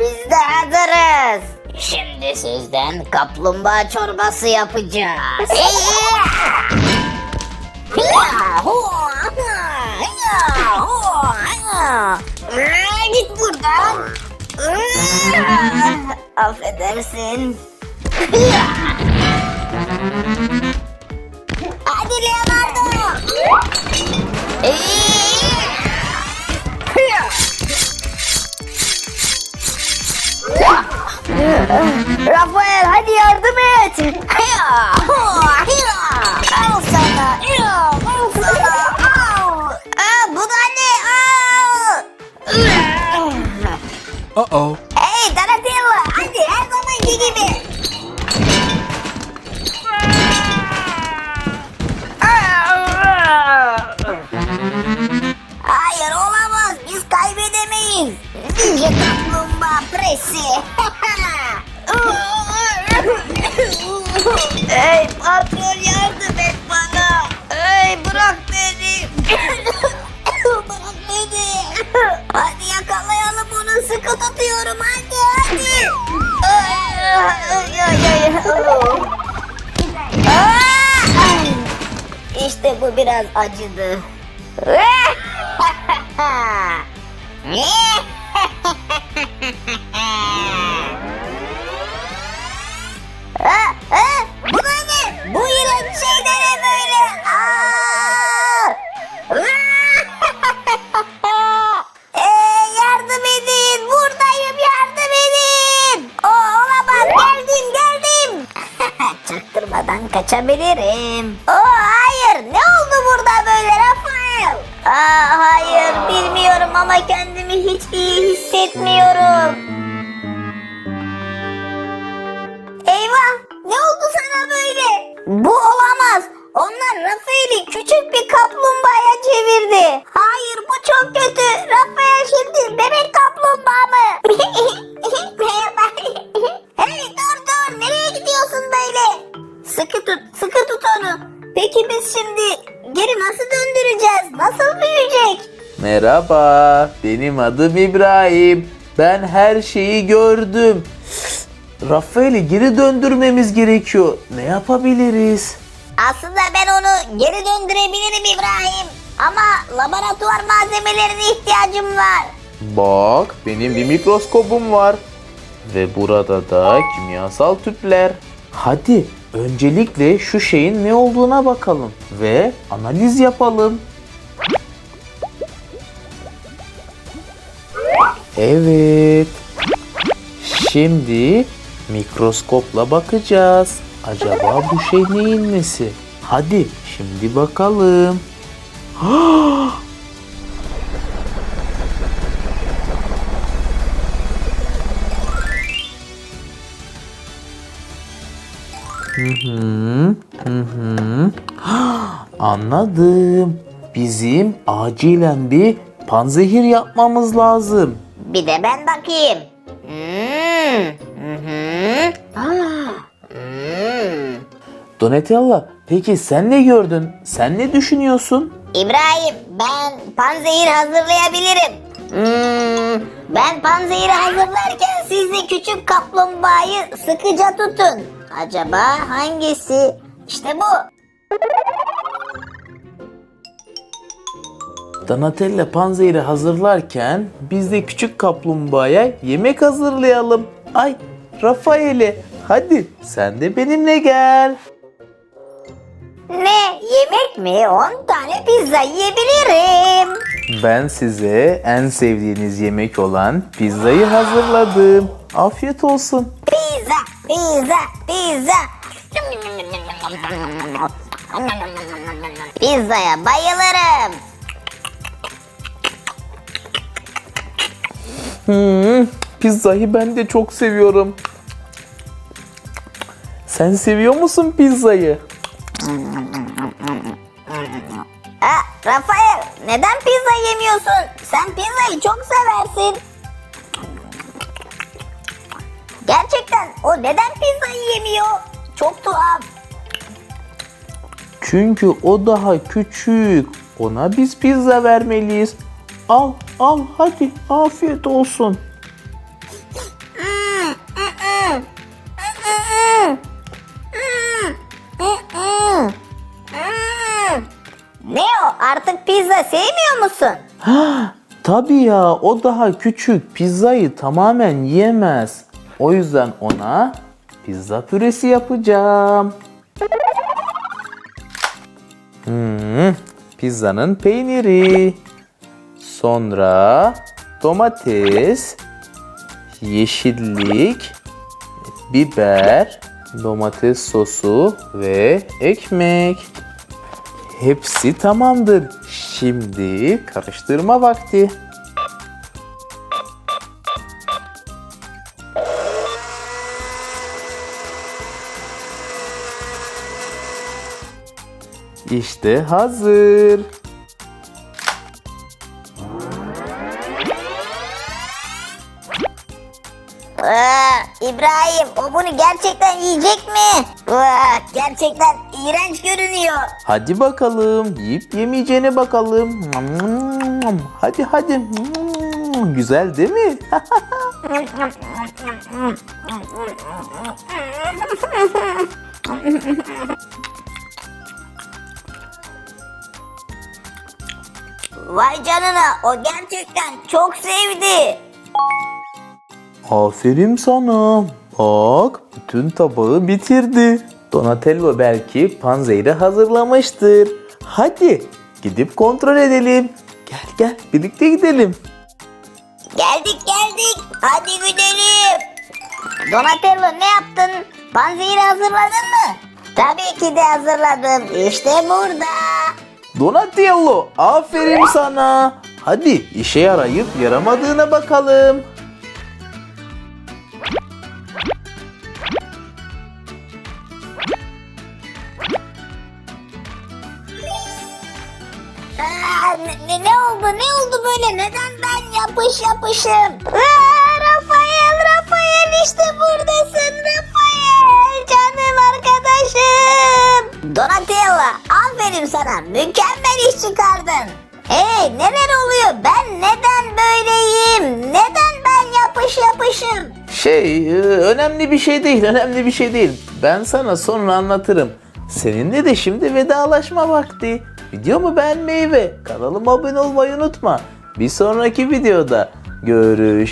biz de hazırız. Şimdi sizden kaplumbağa çorbası yapacağız. Git buradan. Affedersin. Rafael hadi hey patron yardım et bana. Hey bırak beni. bırak beni. Hadi yakalayalım onu sıkı tutuyorum hadi hadi. Ay, ay, ay, ay. İşte bu biraz acıdı. Ha, kaçabilirim. Oo hayır. Ne oldu burada böyle Rafael? Aa hayır bilmiyorum ama kendimi hiç iyi hissetmiyorum. Eyvah! Ne oldu sana böyle? Bu Sıkı tut, sıkı tut onu. Peki biz şimdi geri nasıl döndüreceğiz? Nasıl büyüyecek? Merhaba, benim adım İbrahim. Ben her şeyi gördüm. Rafael'i geri döndürmemiz gerekiyor. Ne yapabiliriz? Aslında ben onu geri döndürebilirim İbrahim. Ama laboratuvar malzemelerine ihtiyacım var. Bak, benim bir mikroskobum var. Ve burada da kimyasal tüpler. Hadi öncelikle şu şeyin ne olduğuna bakalım ve analiz yapalım. Evet. Şimdi mikroskopla bakacağız. Acaba bu şey neyin nesi? Hadi şimdi bakalım. Hı hı, hı hı. Anladım. Bizim acilen bir panzehir yapmamız lazım. Bir de ben bakayım. Hmm. Hı hı. Aa. Hmm. Donatella, peki sen ne gördün? Sen ne düşünüyorsun? İbrahim ben panzehir hazırlayabilirim. Hmm, ben panzehiri hazırlarken siz de küçük kaplumbağayı sıkıca tutun. Acaba hangisi? İşte bu. Donatella panzehiri hazırlarken biz de küçük kaplumbağaya yemek hazırlayalım. Ay, Rafael'e hadi sen de benimle gel. Ne yemek mi? 10 tane pizza yiyebilirim. Ben size en sevdiğiniz yemek olan pizzayı hazırladım. Afiyet olsun. Pizza, pizza, pizza. Pizzaya bayılırım. Hmm, pizzayı ben de çok seviyorum. Sen seviyor musun pizzayı? Ha, Rafael neden pizza yemiyorsun? Sen pizzayı çok seversin. neden? O neden pizza yiyemiyor? Çok tuhaf. Çünkü o daha küçük. Ona biz pizza vermeliyiz. Al al hadi afiyet olsun. Ne o? Artık pizza sevmiyor musun? Tabii ya o daha küçük pizzayı tamamen yiyemez. O yüzden ona pizza püresi yapacağım. Hmm, pizzanın peyniri. Sonra domates, yeşillik, biber, domates sosu ve ekmek. Hepsi tamamdır. Şimdi karıştırma vakti. İşte hazır. Aa, İbrahim o bunu gerçekten yiyecek mi? Aa, gerçekten iğrenç görünüyor. Hadi bakalım. Yiyip yemeyeceğine bakalım. Hadi hadi. Güzel değil mi? Vay canına o gerçekten çok sevdi. Aferin sana. Bak bütün tabağı bitirdi. Donatello belki panzehri hazırlamıştır. Hadi gidip kontrol edelim. Gel gel birlikte gidelim. Geldik geldik hadi gidelim. Donatello ne yaptın? Panzehiri hazırladın mı? Tabii ki de hazırladım. İşte burada. Donatello aferin sana. Hadi işe yarayıp yaramadığına bakalım. Ne, ne- oldu ne oldu böyle neden ben yapış yapışım? Aa, Rafael Rafael işte buradasın Rafael canım arkadaşım. Donatello aferin sana mükemmel iş çıkardın. Hey neler oluyor ben neden böyleyim neden ben yapış yapışım? Şey e, önemli bir şey değil önemli bir şey değil. Ben sana sonra anlatırım. Seninle de şimdi vedalaşma vakti. Videomu beğenmeyi ve kanalıma abone olmayı unutma. Bir sonraki videoda görüşürüz.